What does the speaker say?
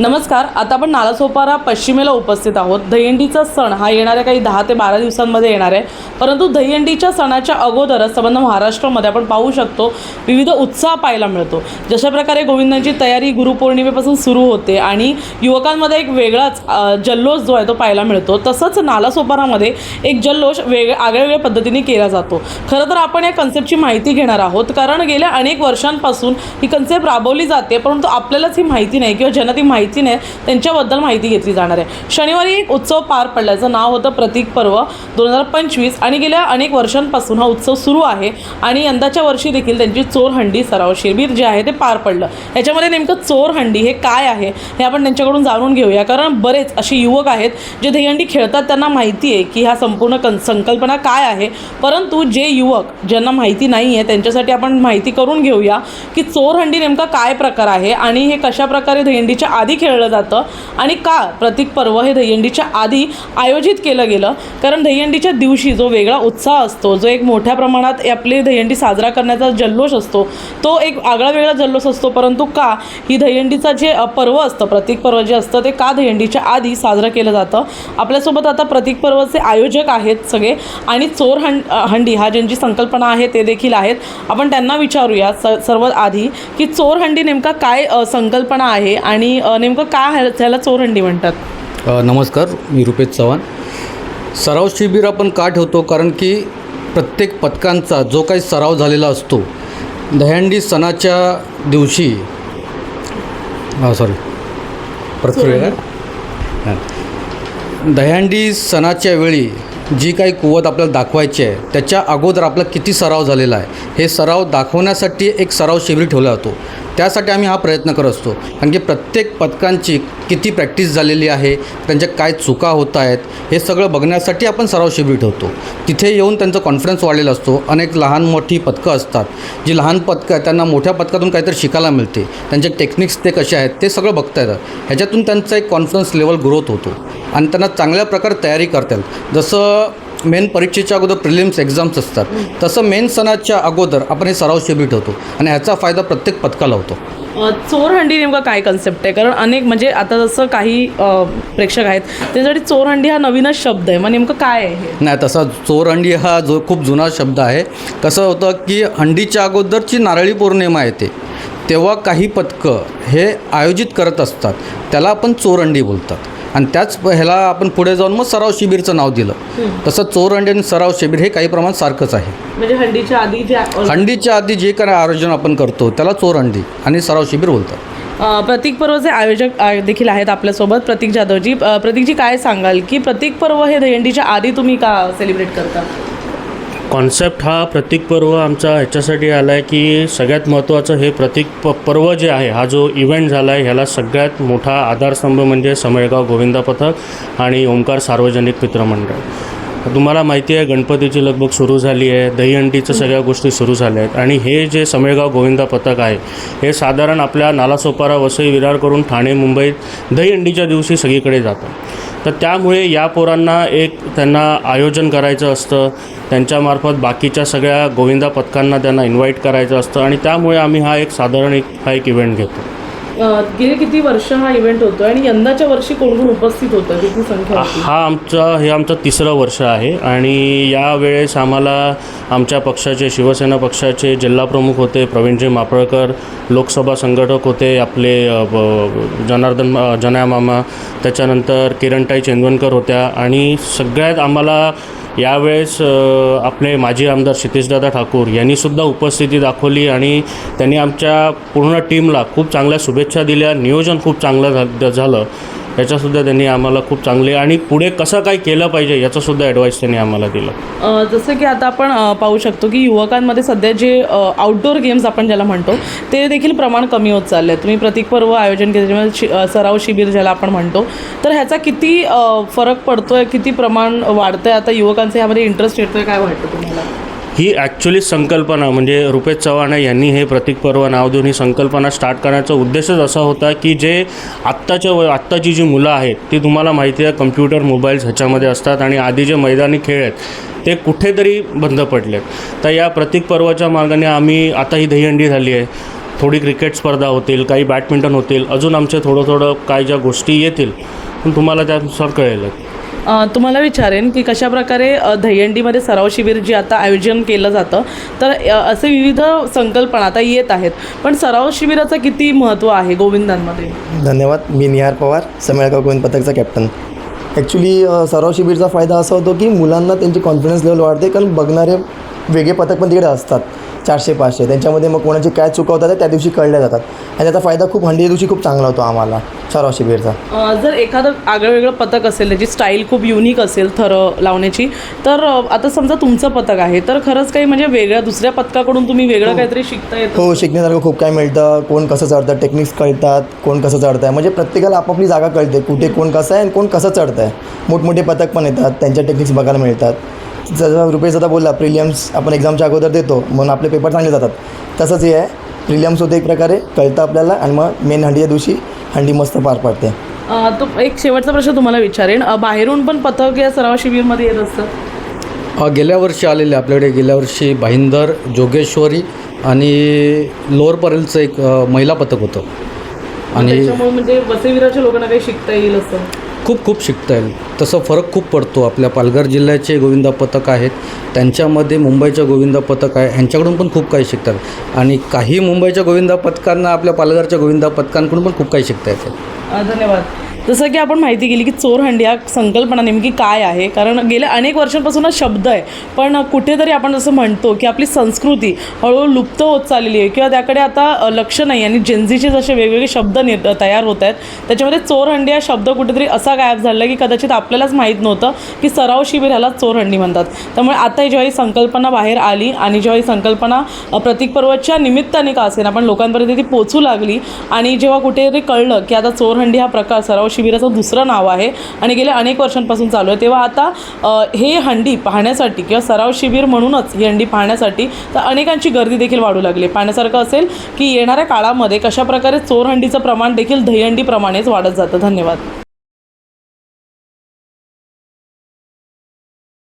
नमस्कार आता आपण नालासोपारा पश्चिमेला उपस्थित आहोत. दहीहंडीचा सण हा येणाऱ्या काही दहा ते बारा दिवसांमध्ये येणार आहे. परंतु दहीहंडीच्या सणाच्या अगोदरच संबंध महाराष्ट्रामध्ये आपण पाहू शकतो. विविध उत्साह पाहायला मिळतो. जशा प्रकारे गोविंदांची तयारी गुरुपौर्णिमेपासून सुरू होते आणि युवकांमध्ये एक वेगळाच जल्लोष जो आहे तो पाहायला मिळतो. तसंच नालासोपारामध्ये एक जल्लोष वेग आगळ्या पद्धतीने केला जातो. खरं तर आपण या कन्सेप्टची माहिती घेणार आहोत. कारण गेल्या अनेक वर्षांपासून ही कन्सेप्ट राबवली जाते परंतु आपल्यालाच ही माहिती नाही किंवा जनती माहिती नाही त्यांच्याबद्दल माहिती घेतली जाणार आहे. शनिवारी एक उत्सव पार पडल्याचं नाव होतं प्रतीक पर्व दोन हजार पंचवीस आणि गेल्या अनेक वर्षांपासून हा उत्सव सुरू आहे आणि यंदाच्या वर्षी देखील त्यांची चोर हंडी सराव शिबिर जे आहे ते पार पडलं. याच्यामध्ये नेमकं चोर हंडी हे काय आहे हे आपण त्यांच्याकडून जाणून घेऊया. कारण बरेच असे युवक आहेत जे दहीहंडी खेळतात त्यांना माहिती आहे की हा संपूर्ण कन संकल्पना काय आहे. परंतु जे युवक ज्यांना माहिती नाही आहे त्यांच्यासाठी आपण माहिती करून घेऊया की चोर हंडी नेमका काय प्रकार आहे आणि हे कशा प्रकारे दहीहंडीच्या आधी खेळलं जातं. आणि का प्रतीक पर्व हे दहीहंडीच्या आधी आयोजित केलं गेलं? कारण दहीहंडीच्या दिवशी जो वेगळा उत्साह असतो जो एक मोठ्या प्रमाणात आपली दहीहंडी साजरा करण्याचा जल्लोष असतो तो एक आगळा वेगळा जल्लोष असतो. परंतु का ही दहीहंडीचा जे पर्व असतं प्रतीक पर्व जे असतं ते का दहीहंडीच्या आधी साजरं केलं जातं? आपल्यासोबत आता प्रतीक पर्वचे आयोजक आहेत सगळे आणि चोर हंड हंडी हा ज्यांची संकल्पना आहे ते देखील आहेत. आपण त्यांना विचारूया स सर्व आधी की चोर हंडी नेमका काय संकल्पना आहे आणि नेमकं का ह्या- ह्याला चोर हंडी म्हणतात? अ, नमस्कार मी रुपेश चव्हाण. सराव शिबिर आपण का ठेवतो? कारण की प्रत्येक पथकांचा जो काही सराव झालेला असतो दहंडी सणाच्या दिवशी हां सॉरी प्रक्रिया हां. दहंडी सणाच्या वेळी जी काही कुवत आपल्याला दाखवायची आहे त्याच्या अगोदर आपला किती सराव झालेला आहे हे सराव दाखवण्यासाठी एक सराव शिबिर ठेवला जातो. त्यासाठी आम्ही हा प्रयत्न करत असतो. कारण की प्रत्येक पथकांची किती प्रॅक्टिस झालेली आहे त्यांच्या काय चुका होत आहेत हे सगळं बघण्यासाठी आपण सराव शिबिर ठेवतो तिथे येऊन त्यांचा कॉन्फिडन्स वाढलेला असतो. अनेक लहान मोठी पथकं असतात. जी लहान पथकं आहेत त्यांना मोठ्या पथकातून काहीतरी शिकायला मिळते. त्यांचे टेक्निक्स ते कसे आहेत ते सगळं बघता येतं. ह्याच्यातून त्यांचा एक कॉन्फिडन्स लेवल ग्रोथ होतो. आणि त्यांना चांगल्या प्रकारे तयारी करता येईल. जसं मेन परीक्षेच्या अगोदर प्रिलिम्स एक्झाम्स असतात. तसं मेन सणाच्या अगोदर आपण हे सराव शिबिर ठेवतो आणि ह्याचा फायदा प्रत्येक पथकाला होतो. अ, चोर हंडी नेमका काय कन्सेप्ट आहे? कारण अनेक म्हणजे आता जसं काही प्रेक्षक आहेत त्यासाठी चोर हंडी हा नवीनच शब्द आहे. मग नेमकं काय आहे नाही तसा चोर हंडी हा जो खूप जुना शब्द आहे. कसं होतं की हंडीच्या अगोदरची नारळी पौर्णिमा येते. तेव्हा काही पथकं हे आयोजित करत असतात. त्याला आपण चोरहंडी बोलतात. आणि त्याच ह्याला आपण पुढे जाऊन मग सराव शिबिरचं नाव दिलं. तसं चोरहंडी आणि सराव शिबिर हे काही प्रमाणात सारखंच आहे. म्हणजे हंडीच्या आधी जे हंडीच्या आधी जे काही आयोजन आपण करतो त्याला चोरहंडी आणि सराव शिबिर बोलतात. प्रतीक पर्वचे आयोजक देखील आहेत आपल्यासोबत प्रतीक जाधवजी प्रतीकजी काय सांगाल की प्रतीक पर्व हे दहीहंडीच्या आधी तुम्ही का सेलिब्रेट करता? कॉन्सेप्ट हा प्रतीक पर्व आमचा ह्याच्यासाठी आला आहे की सगळ्यात महत्त्वाचं हे प्रतीक प पर्व जे आहे हा जो इव्हेंट झाला आहे ह्याला सगळ्यात मोठा आधारस्तंभ म्हणजे समळगाव गोविंदा पथक आणि ओंकार सार्वजनिक मित्रमंडळ तुम्हाला माहिती आहे गणपतीची लगबग सुरू झाली आहे दहीहंडीचं सगळ्या गोष्टी सुरू झाल्या आहेत आणि हे जे समळगाव गोविंदा पथक आहे हे साधारण आपल्या नालासोपारा वसई विरार करून ठाणे मुंबईत दहीहंडीच्या दिवशी सगळीकडे जातं. तर त्यामुळे या पोरांना एक त्यांना आयोजन करायचं असतं. त्यांच्यामार्फत बाकीच्या सगळ्या गोविंदा पथकांना त्यांना इन्व्हाइट करायचं असतं. आणि त्यामुळे आम्ही हा एक साधारण एक हा एक इव्हेंट घेतो. गेले किती वर्ष हा इव्हेंट होतो आणि यंदाच्या वर्षी कोण कोण उपस्थित होतं किती संख्या हा आमचा हे आमचं तिसरं वर्ष आहे आणि यावेळेस आम्हाला आमच्या पक्षाचे शिवसेना पक्षाचे जिल्हाप्रमुख होते प्रवीणजी मापळकर लोकसभा संघटक होते आपले जनार्दन जनाया मामा त्याच्यानंतर किरणताई चेंदवनकर होत्या आणि सगळ्यात आम्हाला यावेळेस आपले माजी आमदार क्षितिशदादा ठाकूर यांनीसुद्धा उपस्थिती दाखवली आणि त्यांनी आमच्या पूर्ण टीमला खूप चांगल्या शुभेच्छा दिल्या. नियोजन खूप चांगलं झा झालं. याच्यासुद्धा त्यांनी आम्हाला खूप चांगले आणि पुढे कसं काय केलं पाहिजे याचासुद्धा ॲडवाईस त्यांनी आम्हाला दिलं. जसं की आता आपण पाहू शकतो की युवकांमध्ये सध्या जे आउटडोअर गेम्स आपण ज्याला म्हणतो ते देखील प्रमाण कमी होत चालले आहे तुम्ही प्रतीक पर्व आयोजन केलं शि सराव शिबिर ज्याला आपण म्हणतो तर ह्याचा किती फरक पडतो आहे किती प्रमाण वाढतं आहे आता युवकांचं ह्यामध्ये इंटरेस्ट येतो आहे काय वाटतं तुम्हाला? ही ॲक्च्युली संकल्पना म्हणजे रुपेश चव्हाण यांनी हे प्रतीक पर्व नाव देऊन ही संकल्पना स्टार्ट करण्याचा उद्देशच असा होता की जे आत्ताच्या व आत्ताची जी मुलं आहेत ती तुम्हाला माहिती आहे कम्प्युटर मोबाईल्स ह्याच्यामध्ये असतात आणि आधी जे मैदानी खेळ आहेत ते कुठेतरी बंद पडलेत. तर या प्रतीक पर्वाच्या मार्गाने आम्ही आता ही दहीहंडी झाली आहे. थोडी क्रिकेट स्पर्धा होतील काही बॅडमिंटन होतील अजून आमचे थोडं थोडं काय ज्या गोष्टी येतील पण तुम्हाला त्यानुसार कळेल तुम्हाला विचारेन की कशाप्रकारे दहीहंडीमध्ये सराव शिबिर जे आता आयोजन केलं जातं तर असे विविध संकल्पना आता येत आहेत. पण सराव शिबिराचं किती महत्त्व आहे गोविंदांमध्ये? धन्यवाद. मी निहार पवार समेळगाव गोविंद पथकचा कॅप्टन ॲक्च्युली सराव शिबिरचा फायदा असा होतो की मुलांना त्यांची कॉन्फिडन्स लेवल वाढते कारण बघणारे वेगळे पथक पण तिकडे असतात. चारशे पाचशे. त्यांच्यामध्ये मग कोणाची काय चुका होतात त्या दिवशी कळल्या जातात. आणि त्याचा फायदा खूप हंडी दिवशी खूप चांगला होतो आम्हाला. सराव शिबिरचा अ, जर एखादं आगळं वेगळं पथक असेल त्याची स्टाईल खूप युनिक असेल थरं लावण्याची तर अ, आता समजा तुमचं पथक आहे तर खरंच काही म्हणजे वेगळ्या दुसऱ्या पथकाकडून तुम्ही वेगळं काहीतरी शिकता येतं हो शिकण्यासारखं खूप काय मिळतं. कोण कसं चढतं टेक्निक्स कळतात कोण कसं चढतं आहे म्हणजे प्रत्येकाला आपापली जागा कळते कुठे कोण कसं आहे आणि कोण कसं चढतं आहे मोठमोठे पथक पण येतात त्यांच्या टेक्निक्स बघायला मिळतात. जसं रुपेश आता बोलला प्रिलियम्स आपण एक्झामच्या अगोदर देतो म्हणून आपले पेपर चांगले जातात. तसंच हे आहे प्रिलियम्स होते एक प्रकारे कळतं आपल्याला आणि मग मेन हंडीच्या दिवशी हंडी मस्त पार पडते. अ, तो एक शेवटचा प्रश्न तुम्हाला विचारेन. अ, बाहेरून पण पथक या सराव शिबिरमध्ये येत असतं? अ, गेल्या वर्षी आलेले आपल्याकडे गेल्या वर्षी भाईंदर जोगेश्वरी आणि लोअर परेलचं एक अ, महिला पथक होतं. आणि त्याच्यामुळे म्हणजे वसईविराच्या लोकांना काही शिकता येईल असं. खूप खूप शिकता येईल. तसं फरक खूप पडतो. आपल्या पालघर जिल्ह्याचे गोविंदा पथक आहेत. त्यांच्यामध्ये मुंबईच्या गोविंदा पथक आहे. ह्यांच्याकडून पण खूप काही शिकतात. आणि काही मुंबईच्या गोविंदा पथकांना आपल्या पालघरच्या गोविंदा पथकांकडून पण खूप काही शिकता येतं. धन्यवाद. जसं की आपण माहिती केली की चोरहंडी हा संकल्पना नेमकी काय आहे? कारण गेल्या अनेक वर्षांपासून हा शब्द आहे. पण कुठेतरी आपण जसं म्हणतो की आपली संस्कृती हळूहळू लुप्त होत चाललेली आहे किंवा त्याकडे आता लक्ष नाही आणि जेन्झीचे जसे वेगवेगळे शब्द निर तयार होत आहेत त्याच्यामध्ये चोरहंडी हा शब्द कुठेतरी असा गायब झाला की कदाचित आपल्यालाच माहीत नव्हतं की सराव शिबिर ह्याला चोरहंडी म्हणतात. त्यामुळे आता ही जेव्हा ही संकल्पना बाहेर आली आणि जेव्हा ही संकल्पना प्रतीक पर्वच्या निमित्ताने का असेल आपण लोकांपर्यंत ती पोचू लागली आणि जेव्हा कुठेतरी कळलं की आता चोरहंडी हा प्रकार सराव शिबिराचं दुसरं नाव आहे आणि गेल्या अनेक वर्षांपासून चालू आहे. तेव्हा आता हे हंडी पाहण्यासाठी किंवा सराव शिबिर म्हणूनच ही हंडी पाहण्यासाठी तर अनेकांची गर्दी देखील वाढू लागली पाहण्यासारखं असेल की येणाऱ्या काळामध्ये कशाप्रकारे चोरहंडीचं प्रमाण देखील दहीहंडीप्रमाणेच वाढत जातं. धन्यवाद.